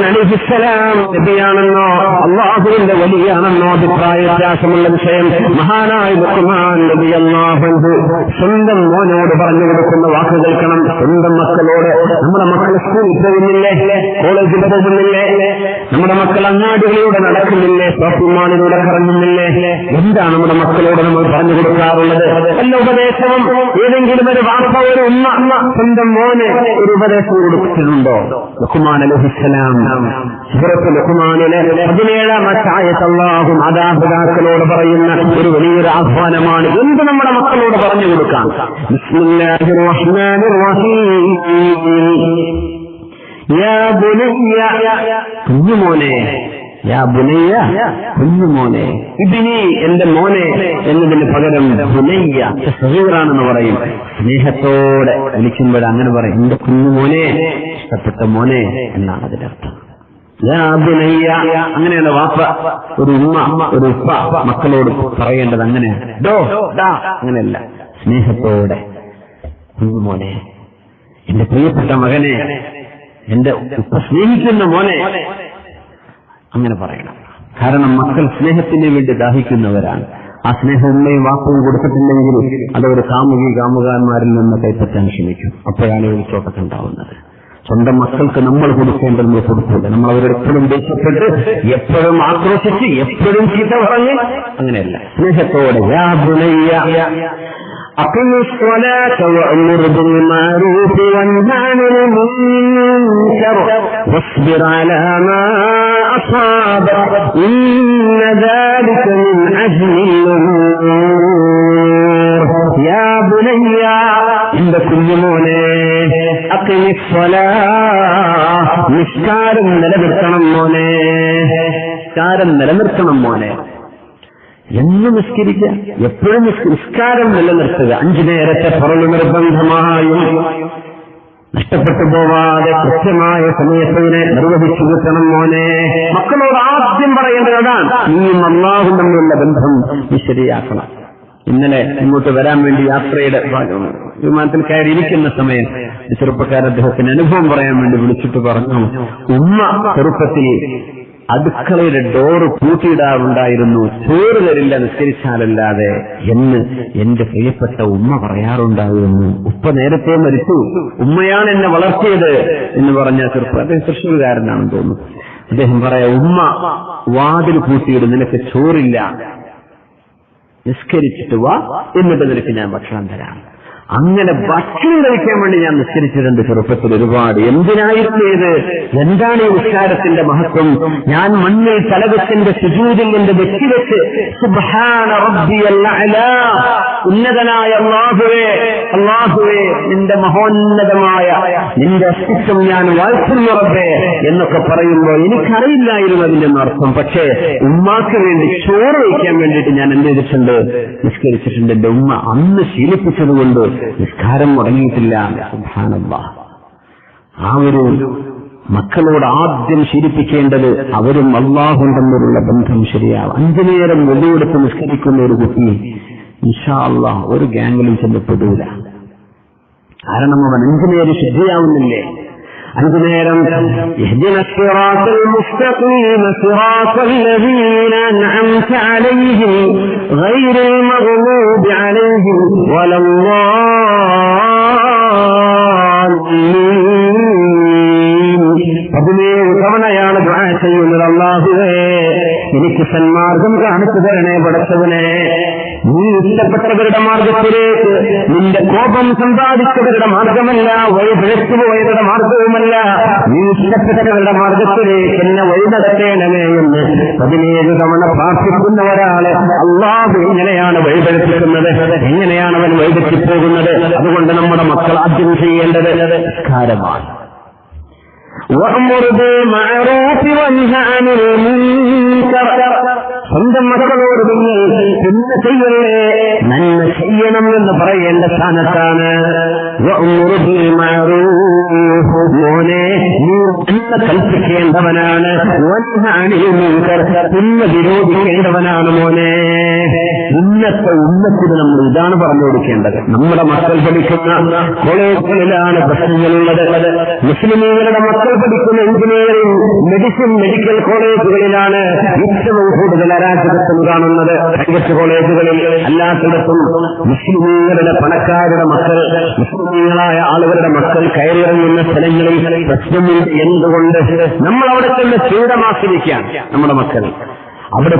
ലുഖ്മാൻ അലിഹിസ്സലാം നബിയാണെന്നോ അള്ളാഹുവിന്റെ വലിയാണെന്നോ അഭിപ്രായ വ്യത്യാസമുള്ള വിഷയം മഹാനായ ലുഖ്മാൻ നബി അള്ളാഹു സ്വന്തം മോനോട് പറഞ്ഞു കൊടുക്കുന്ന വാക്ക് കേൾക്കണം. സ്വന്തം മക്കളോട്. നമ്മുടെ മക്കൾ സ്കൂളിൽ പോകുന്നില്ലേ? കോളേജിൽ പോകുന്നില്ലേ? നമ്മുടെ മക്കൾ അങ്ങാടികളിലൂടെ നടക്കുന്നില്ലേ? ഷോപ്പിംഗ് മാളിലൂടെ കറങ്ങുന്നില്ലേ? എന്താണ് നമ്മുടെ മക്കളോട് നമ്മൾ പറഞ്ഞു കൊടുക്കാറുള്ളത്? എല്ലാ ഉപദേശവും? ഏതെങ്കിലും ഒരു വാർത്ത ഒരു ഉമ്മ സ്വന്തം മോനെ ഒരു ഉപദേശം കൊടുത്തിട്ടുണ്ടോ? ബഹുമാൻ അലഹിസ്സലാം ലുഖ്മാനിലെ പതിനേഴാമത്തെ ആയത്തല്ലാഹു മാതാപിതാക്കളോട് പറയുന്ന ഒരു വലിയൊരു ആഹ്വാനമാണ് എന്ത് നമ്മുടെ മക്കളോട് പറഞ്ഞു കൊടുക്കാം? കുഞ്ഞുമോനെ. യാ ബുനയ്യ. കുഞ്ഞുമോനെ. ഇതിനി എന്റെ മോനെ എന്നതിന് പകരം ബുനയ്യ. സഹീറാണെന്ന് പറയും. സ്നേഹത്തോടെ വിളിക്കുമ്പോൾ അങ്ങനെ പറയും. എന്റെ കുഞ്ഞുമോനെ ഇഷ്ടപ്പെട്ട മോനെ എന്നാണ് അതിന്റെ ബുനയ്യ അങ്ങനെയാണ് വാപ്പ ഒരു ഉമ്മ ഒരു ഉപ്പ മക്കളോട് പറയേണ്ടത് അങ്ങനെയാണ് ഡോ ഡാ അങ്ങനെയല്ല. സ്നേഹത്തോടെ മോനെ എന്റെ പ്രിയപ്പെട്ട മകനെ എന്റെ ഉപ്പ സ്നേഹിക്കുന്ന മോനെ അങ്ങനെ പറയണം. കാരണം മക്കൾ സ്നേഹത്തിന് വേണ്ടി ദാഹിക്കുന്നവരാണ്. ആ സ്നേഹം ഉമ്മയും വാപ്പയും കൊടുത്തിട്ടില്ലെങ്കിൽ അതവർ കാമുകി കാമുകാന്മാരിൽ നിന്ന് കൈപ്പറ്റാൻ ശ്രമിക്കും. അപ്പോഴാണ് ഉണ്ടാവുന്നത് സ്വന്തം മക്കൾക്ക് നമ്മൾ കൊടുക്കേണ്ടത് നമ്മൾ കൊടുക്കില്ല നമ്മൾ അവരെപ്പോഴും ദേഷ്യപ്പെട്ട് എപ്പോഴും ആക്രോശിച്ച് എപ്പോഴും ചീത്ത പറഞ്ഞ് അങ്ങനെയല്ല സ്നേഹത്തോടെ യാ ബുനയ്യ أقم الصلاة وأمر بالمعروف وانه عن المنكر واصبر على ما أصابك إن ذلك من عزم നിലനിർത്തണം മോനെ. നിസ്കാരം നിലനിർത്തണം മോനെ. എന്ന് നിസ്കരിക്കുക എപ്പോഴും നിസ്കാരം നിലനിർത്തുക. അഞ്ചു നേരത്തെ പുറമെ നിർബന്ധമായും. നഷ്ടപ്പെട്ടു പോവാതെ കൃത്യമായ സമയത്തിനെ നിർവഹിച്ചു കിട്ടണം മോനെ. മക്കളോട് ആദ്യം പറയേണ്ടതാണ് നീയും അള്ളാഹും തമ്മിലുള്ള ബന്ധം നീ ശരിയാക്കണം. ഇന്നലെ ഇങ്ങോട്ട് വരാൻ വേണ്ടി യാത്രയുടെ വിമാനത്തിൽ കയറി ഇരിക്കുന്ന സമയം ചെറുപ്പക്കാരൻ അദ്ദേഹത്തിന് അനുഭവം പറയാൻ വേണ്ടി വിളിച്ചിട്ട് പറഞ്ഞു ഉമ്മ ചെറുപ്പത്തിൽ അടുക്കളയുടെ ഡോറ് പൂട്ടിയിടാറുണ്ടായിരുന്നു ചോറ് തരില്ല നിസ്കരിച്ചാലല്ലാതെ എന്ന് എന്റെ പ്രിയപ്പെട്ട ഉമ്മ പറയാറുണ്ടായിരുന്നു. ഉപ്പ നേരത്തെ മരിച്ചു ഉമ്മയാണ് എന്നെ വളർത്തിയത് എന്ന് പറഞ്ഞ ചെറുപ്പം അദ്ദേഹം തൃശ്ശൂർകാരനാണെന്ന് തോന്നുന്നു. അദ്ദേഹം പറയാ ഉമ്മ വാതിൽ പൂട്ടിയിടും നിനക്ക് ചോറില്ല നിസ്കരിച്ചിട്ട് വാ എന്നിട്ട് നിനക്ക് ഞാൻ ഭക്ഷണം തരാം. അങ്ങനെ ഭക്ഷണം കഴിക്കാൻ വേണ്ടി ഞാൻ നിസ്കരിച്ചിട്ടുണ്ട് ചെറുപ്പത്തിൽ ഒരുപാട്. എന്തിനായിരുന്നു ഇത്? എന്താണ് ഈ ഉസ്കാരത്തിന്റെ മഹത്വം? ഞാൻ മണ്ണിൽ തലവെച്ചിന്റെ സുജൂതിൽ എന്റെ വെച്ച് സുബ്ഹാന റബ്ബിയൽ അഅ്ലാ. ഉന്നതനായ അള്ളാഹുവേ അള്ളാഹുവേ നിന്റെ മഹോന്നതമായ നിന്റെ അസ്തിത്വം ഞാൻ വാഴ്ത്തുന്നു റബ്ബേ എന്നൊക്കെ പറയുമ്പോൾ എനിക്കറിയില്ലായിരുന്നു അതിന്റെ അർത്ഥം പക്ഷേ ഉമ്മാക്ക് വേണ്ടി ചോറ് വയ്ക്കാൻ വേണ്ടിയിട്ട് ഞാൻ എന്ത് ചെയ്തിട്ടുണ്ട്? നിസ്കരിച്ചിട്ടുണ്ട്. എന്റെ ഉമ്മ അന്ന് ശീലിപ്പിച്ചതുകൊണ്ട് നിസ്കാരം മുടങ്ങിയിട്ടില്ല. സുബ്ഹാനല്ലാഹ് ആ ഒരു മക്കളോട് ആദ്യം ശീലിപ്പിക്കേണ്ടത് അവരും അള്ളാഹും തമ്മിലുള്ള ബന്ധം ശരിയാവും. അഞ്ചു നേരം വെള്ളിയെടുത്ത് നിസ്കരിക്കുന്ന ഒരു കുട്ടി ഇൻഷാ അള്ളാഹ് ഒരു ഗാംഗിലും ചെല്ലപ്പെടൂല കാരണം അവൻ അഞ്ചു നേരം ശുദ്ധിയാവുന്നില്ലേ അഞ്ചു നേരം പതിനേഴ് തവണയാണ് ദുആ ചെയ്യുന്നത് അള്ളാഹുവേ എനിക്ക് സന്മാർഗം കാണിച്ചു തരണേ പഠിച്ചവനെ നീ ഇഷ്ടപ്പെട്ടവരുടെ മാർഗത്തിലേക്ക് നിന്റെ കോപം സമ്പാദിച്ചവരുടെ മാർഗമല്ല വഴി പിഴച്ചു പോയവരുടെ മാർഗവുമല്ല നീ ഇഷ്ടപ്പെട്ടവരുടെ മാർഗത്തിലേക്ക് എന്നെ വഴി നടത്തേണമേ എന്ന് പതിനേഴ് തവണ പ്രാർത്ഥിക്കുന്ന ഒരാളെ അള്ളാഹു എങ്ങനെയാണ് വഴിപെടുത്തിക്കുന്നത് എങ്ങനെയാണ് അവൻ വഴിതെറ്റിപ്പോകുന്നത് അതുകൊണ്ട് നമ്മുടെ മക്കൾ ആദ്യം ചെയ്യേണ്ടത് കാരമാണ് وأمر بالمعروف وانه عن المنكر സ്വന്തം മക്കളോട് നിങ്ങൾ എന്ത് ചെയ്യല്ലേ? നന്മ ചെയ്യണം എന്ന് പറയേണ്ട സ്ഥാനത്താണ്. മോനെ നീ നന്മ കൽപ്പിക്കേണ്ടവനാണ്. പിന്നെ വിരോധിക്കേണ്ടവനാണ് മോനെ. ഇന്നത്തെ ഉന്നത്തിന് നമ്മൾ ഇതാണ് പറഞ്ഞു കൊടുക്കേണ്ടത്. നമ്മുടെ മക്കൾ പഠിക്കുന്ന കോളേജുകളിലാണ് പ്രശ്നങ്ങളുള്ളത്. മുസ്ലിമീങ്ങളുടെ മക്കൾ പഠിക്കുന്ന എഞ്ചിനീയറിംഗ് മെഡിസിൻ മെഡിക്കൽ കോളേജുകളിലാണ് ഏറ്റവും കൂടുതൽ അരാജകത്വം കാണുന്നത്. പ്രൈവറ്റ് കോളേജുകളിൽ അല്ലാത്തിടത്തും മുസ്ലിമീങ്ങളുടെ പണക്കാരുടെ മക്കൾ മുസ്ലിമീങ്ങളായ ആളുകളുടെ മക്കൾ കയറിയിറങ്ങുന്ന സ്ഥലങ്ങളിൽ പ്രശ്നമില്ല. എന്തുകൊണ്ട്? നമ്മൾ അവിടെ തന്നെ സ്ഥിരമാസ്വദിക്കാൻ നമ്മുടെ മക്കൾ. അവിടെ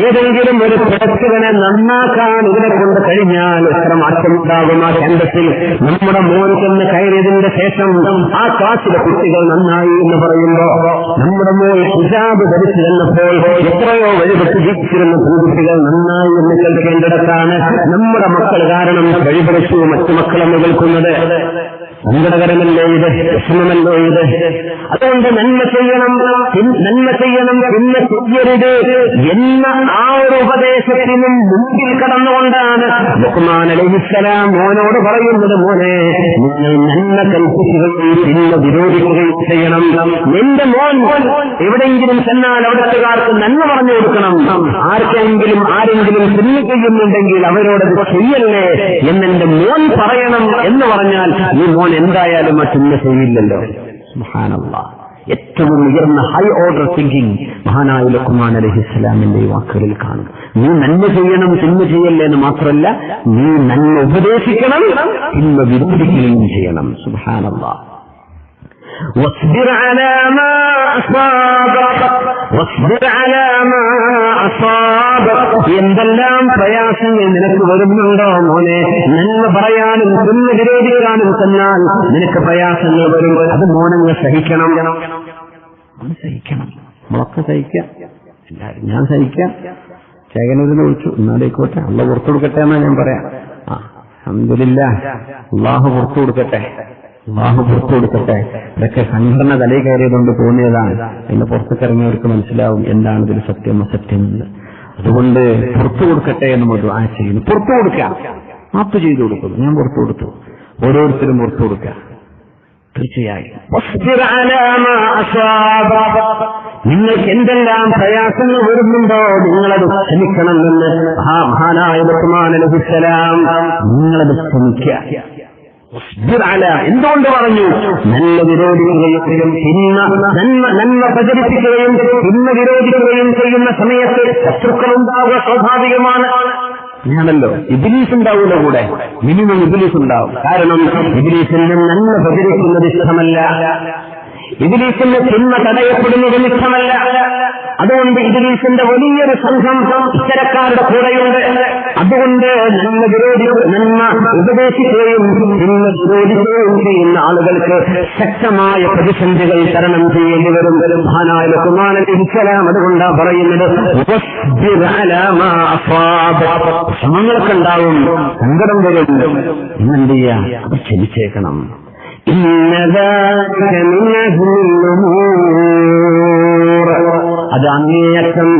ഏതെങ്കിലും ഒരു പ്രവർത്തകനെ നന്നാക്കാൻ ഇതിനെ കൊണ്ട് കഴിഞ്ഞാൽ എത്ര മാറ്റമുണ്ടാകും ആ കേന്ദ്രത്തിൽ നമ്മുടെ മോൻ ചെന്ന് കയറിയതിന്റെ ശേഷം ആ കാശിലെ കുട്ടികൾ നന്നായി എന്ന് പറയുമ്പോ നമ്മുടെ മോൾ ഹിജാബ് ധരിച്ചു തന്നപ്പോൾ എത്രയോ വഴിപെട്ട് ജീവിച്ചിരുന്ന പെൺകുട്ടികൾ നന്നായി എന്ന് കേൾക്കേണ്ടിടത്താണ് നമ്മുടെ മക്കൾ കാരണം വഴിപെടുത്തു മറ്റു മക്കളെന്ന് കേൾക്കുന്നത് സങ്കടകരമല്ലോ ഇത്? വിഷമമല്ലോ ഇത്? അതുകൊണ്ട് നന്മ ചെയ്യണം. നന്മ ചെയ്യണം. പിന്നെ ചെയ്യരുത് എന്ന ആ ഒരു ഉപദേശത്തിനും മുമ്പിൽ കടന്നുകൊണ്ടാണ് ബഹുമാൻ അലഹിസ്സലാം മോനോട് പറയുന്നത് മോനെ നിങ്ങൾ നന്മ കൽപ്പിക്കുകയും പിന്നെ വിരോധിക്കുകയും ചെയ്യണം. എന്റെ മോൻ എവിടെയെങ്കിലും ചെന്നാൽ അവിടത്തുകാർക്ക് നന്മ പറഞ്ഞു കൊടുക്കണം. ആർക്കെങ്കിലും ആരെങ്കിലും ചിന്തിക്കുന്നുണ്ടെങ്കിൽ ചെയ്യുന്നുണ്ടെങ്കിൽ ചെയ്യല്ലേ? എന്ന് പറഞ്ഞാൽ ഈ മോൻ എന്തായാലും ആ ചിന്ത ചെയ്യില്ലല്ലോ. ഏറ്റവും ഉയർന്ന ഹൈ ഓർഡർ തിങ്കിങ് മഹാനായ ലുക്കുമാൻ അലഹി ഇസ്ലാമിന്റെ വാക്കുകളിൽ കാണും നീ നന്മ ചെയ്യണം തിന്മ ചെയ്യല്ല എന്ന് മാത്രമല്ല നീ നന്മ ഉപദേശിക്കണം തിന്മ വിരോധിക്കുകയും ചെയ്യണം. സുബാനല്ലാ എന്തെല്ലാം പ്രയാസങ്ങൾ നിനക്ക് വരുന്നുണ്ടോ മോനെ? നന്മ പറയാനും തിന്മ വിരോധിക്കാനും തന്നാൽ നിനക്ക് പ്രയാസങ്ങൾ വരും. അത് മോനങ്ങൾ സഹിക്കണം. സഹിക്കണം. മോക്കെ സഹിക്കാം. എല്ലാരും ഞാൻ സഹിക്കാം. ചേകനൂരിനെ വിളിച്ചു. എന്നാലേക്കോട്ടെ അല്ല പുറത്തു കൊടുക്കട്ടെ എന്നാ ഞാൻ പറയാം. ആ അഹമ്മദില്ല അള്ളാഹു പുറത്തു കൊടുക്കട്ടെ. അള്ളാഹു പുറത്തു കൊടുക്കട്ടെ. ഇതൊക്കെ സംഘടന തലയിൽ കയറിയതുകൊണ്ട് തോന്നിയതാണ് അതിന് പുറത്തേക്ക് ഇറങ്ങിയവർക്ക് മനസ്സിലാവും എന്താണ് ഇതിൽ സത്യം അസത്യം എന്ന് അതുകൊണ്ട് പുറത്തു കൊടുക്കട്ടെ എന്ന് നമ്മൾ ആ ചെയ്യുന്നു. പുറത്തു കൊടുക്കാം. മാപ്പ് ചെയ്തു കൊടുക്കുന്നു. ഞാൻ പുറത്തു കൊടുത്തു. ഓരോരുത്തരും പുറത്തു കൊടുക്കുക തീർച്ചയായും. നിങ്ങൾക്ക് എന്തെല്ലാം പ്രയാസങ്ങൾ വരുന്നുണ്ടോ? നിങ്ങളത് ക്ഷമിക്കണമെന്ന് എന്ന് മഹാനായ ബഹുമാൻ അലഹിസലാം നിങ്ങളത് ക്ഷമിക്കുക എന്തുകൊണ്ട് പറഞ്ഞു? നന്മ വിരോധിക്കുകയും തിന്മ നന്മ നന്മ പ്രചരിപ്പിക്കുകയും തിന്മ വിരോധിക്കുകയും ചെയ്യുന്ന സമയത്ത് ശത്രുക്കൾ ഉണ്ടാവുക സ്വാഭാവികമാണ്. ഞാനല്ലോ ഇബിലീസ് ഉണ്ടാവില്ല കൂടെ? മിനിമം ഇബിലീസ് ഉണ്ടാവും. കാരണം ഇബിലീസിൽ നിന്ന് നന്മ പ്രചരിക്കുന്നത് ഇഷ്ടമല്ല. ഇബിലീസിന്റെ തിന്മ തടയപ്പെടുന്നത് ഇഷ്ടമല്ല അതുകൊണ്ട് ഇബിലീസിന്റെ വലിയൊരു സംഘം ഇത്തരക്കാരുടെ കൂടെയുണ്ട്. അതുകൊണ്ട് നന്മ വിരോധി നന്മ ഉപദേശിക്കുകയും നിന്ന് വിരോധിക്കുകയും ചെയ്യുന്ന ആളുകൾക്ക് ശക്തമായ പ്രതിസന്ധികൾ തരണം ചെയ്യേണ്ടി വരും. മഹാനായ കുമാരൻ ഇരിക്കലാം അതുകൊണ്ടാ പറയുന്നത്. ശ്രമങ്ങളൊക്കെ ഉണ്ടാവും സങ്കടം വരും. എന്നെന്ത് ചെയ്യാം? ക്ഷമിച്ചേക്കണം. ഇന്ന അത് അങ്ങേയറ്റം.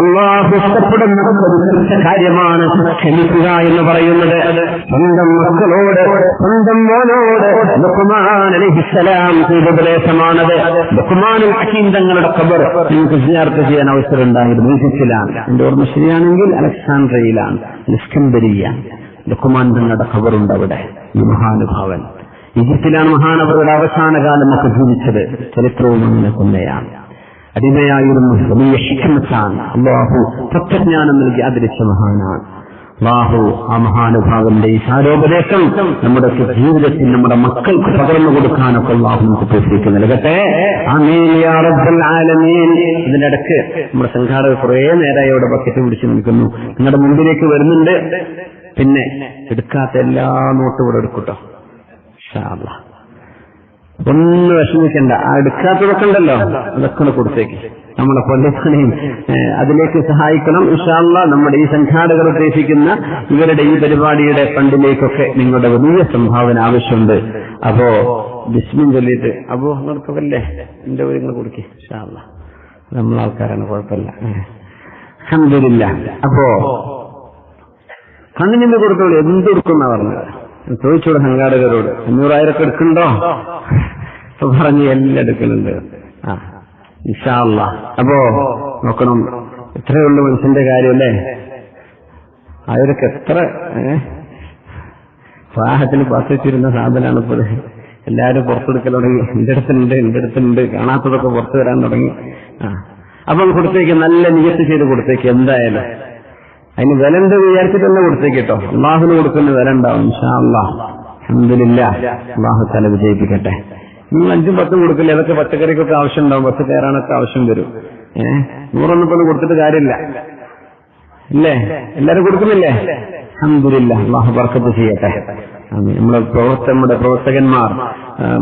അള്ളാഹു ഇഷ്ടപ്പെടുന്ന പവിത്രത്തെ കാര്യമാണ് ക്ഷമിക്കുക എന്ന് പറയുന്നത്. സ്വന്തം മക്കളോട് സ്വന്തം മോനോട് ബഹുമാൻ ചെയ്ത ഉപദേശമാണത്. ബഹുമാനും ഹക്കീം തങ്ങളുടെ ഖബർ നിങ്ങൾക്ക് ചെയ്യാൻ അവസരം ഉണ്ടായിരുന്നു ഈജിപ്തിലാണ്. എന്റെ ഓർമ്മ ശരിയാണെങ്കിൽ അലക്സാണ്ട്രയിലാണ്. നിസ്കംബരിയാണ് ബഹുമാൻ തങ്ങളുടെ ഖബറുണ്ട് അവിടെ. ഈ മഹാനുഭാവൻ. ഈജിപ്തിലാണ് മഹാനവരുടെ അവസാന കാലമൊക്കെ ജീവിച്ചത്. ചരിത്രവും അങ്ങനെ തന്നെയാണ്. അടിമയായിരുന്നു വലിയ ഹിക്മത്താണ് അള്ളാഹു തത്വജ്ഞാനം നൽകി ആദരിച്ച മഹാനാണ്. അള്ളാഹു ആ മഹാനുഭാവന്റെ ഈ സാരോപദേശം നമ്മുടെ ജീവിതത്തിൽ നമ്മുടെ മക്കൾക്ക് പകർന്നു കൊടുക്കാനൊക്കെ അള്ളാഹു നമുക്ക് തോഫിക്ക് നൽകട്ടെ. ഇടയ്ക്ക് നമ്മുടെ സംഘാടകർ കുറെ നേരമായി അവിടെ ബക്കറ്റ് പിടിച്ചു നിൽക്കുന്നു. നിങ്ങളുടെ മുമ്പിലേക്ക് വരുന്നുണ്ട്. പിന്നെ എടുക്കാത്ത എല്ലാ നോട്ടും ഇവിടെ എടുക്കൂട്ടോ. ഒന്ന് വിഷമിക്കണ്ട. ആ എടുക്കാത്തതൊക്കെ ഉണ്ടല്ലോ. അതൊക്കെ കൊടുത്തേക്ക്. നമ്മുടെ കൊല്ലപ്പണിയും അതിലേക്ക് സഹായിക്കണം. ഇഷാള്ള നമ്മുടെ ഈ സംഘാടകർ ഉദ്ദേശിക്കുന്ന ഇവരുടെ ഈ പരിപാടിയുടെ ഫണ്ടിലേക്കൊക്കെ നിങ്ങളുടെ വലിയ സംഭാവന ആവശ്യമുണ്ട്. അപ്പോ ബിസ്മിൻ ചൊല്ലിയിട്ട് അപ്പോ അങ്ങോട്ടല്ലേ എന്റെ ഒരു നിങ്ങൾ കൊടുക്കേ. നമ്മളെ ആൾക്കാരാണ് കുഴപ്പമില്ല. അഹമ്മദില്ല അപ്പോ കണ്ണിന് കൊടുത്തോളൂ എന്ത് കൊടുക്കുന്ന പറഞ്ഞത്? ചോദിച്ചോട് സംഘാടകരോട്. അഞ്ഞൂറായിരൊക്കെ എടുക്കണ്ടോ അപ്പൊ പറഞ്ഞു എല്ലാം എടുക്കുന്നുണ്ട്. ആ ഇഷാള്ള അപ്പോ നോക്കണം. ഇത്രയേ ഉള്ളൂ മനുഷ്യന്റെ കാര്യം അല്ലേ? അവരൊക്കെ എത്ര ഏ? പാസിച്ചിരുന്ന സാധനമാണ് ഇപ്പോൾ എല്ലാവരും പുറത്തെടുക്കൽ തുടങ്ങി. എന്റെ അടുത്തുണ്ട് എന്റെ അടുത്തുണ്ട്. കാണാത്തതൊക്കെ പുറത്തു വരാൻ തുടങ്ങി. ആ. അപ്പം കൊടുത്തേക്ക് നല്ല നിയത്ത് ചെയ്ത് കൊടുത്തേക്ക് എന്തായാലും. അതിന് വില ഉണ്ട് വിചാരിച്ചിട്ട് തന്നെ കൊടുത്തേക്ക് കേട്ടോ. അള്ളാഹുന് കൊടുക്കുന്ന വില ഉണ്ടാവും ഇൻഷാ അള്ളാഹ് തല വിജയിപ്പിക്കട്ടെ. നിങ്ങൾ അഞ്ചും പത്തും കൊടുക്കില്ല. അതൊക്കെ പച്ചക്കറിക്കൊക്കെ ആവശ്യം ഉണ്ടാവും? ബസ് കയറാനൊക്കെ ആവശ്യം വരും. ഏഹ് നൂറൊന്നും ഇപ്പൊ കൊടുത്തിട്ട് കാര്യമില്ല. ഇല്ലേ? എല്ലാരും കൊടുക്കുന്നില്ലേ? അഹമ്മദില്ല അള്ളാഹു വർക്കത്ത് ചെയ്യട്ടെ. നമ്മുടെ പ്രവർത്ത നമ്മുടെ പ്രവർത്തകന്മാർ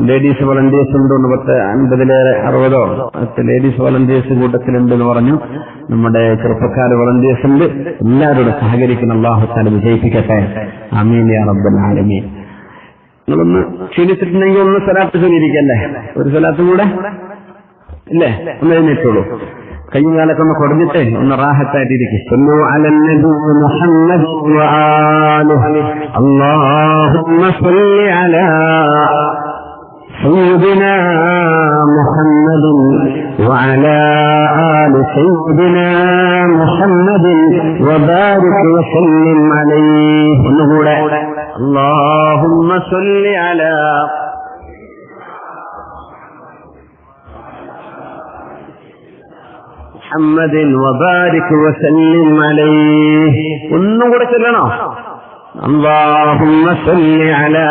ലേഡീസ് വോളണ്ടിയേഴ്സ് ഉണ്ട് പത്ത് അൻപതിലേറെ അറുപതോ പത്ത് ലേഡീസ് വോളണ്ടിയേഴ്സ് കൂട്ടത്തിലുണ്ട് എന്ന് പറഞ്ഞു. നമ്മുടെ ചെറുപ്പക്കാർ വളണ്ടിയേഴ്സ് ഉണ്ട്. എല്ലാവരോടും സഹകരിക്കുന്ന അള്ളാഹു വിജയിപ്പിക്കട്ടെ. അമീൻ യാ റബ്ബൽ നിങ്ങളൊന്ന് ക്ഷീണിച്ചിട്ടുണ്ടെങ്കിൽ ഒന്ന് സ്ഥലത്ത് ചൊല്ലിയിരിക്കല്ലേ ഒരു സ്ഥലത്തും കൂടെ? ഇല്ലേ? ഒന്ന് എഴുന്നേറ്റുള്ളൂ കയ്യും കാലൊക്കെ ഒന്ന് കുറഞ്ഞിട്ട് ഒന്ന് റാഹത്തായിട്ടിരിക്കും صلوا على النبي محمد وآله اللهم صل على سيدنا محمد وعلى آل سيدنا محمد وبارك وسلم عليه ونقول اللهم صل على محمد وبارك وسلم عليه ഒന്നും കൂടെ ചൊല്ലണോ اللهم صل على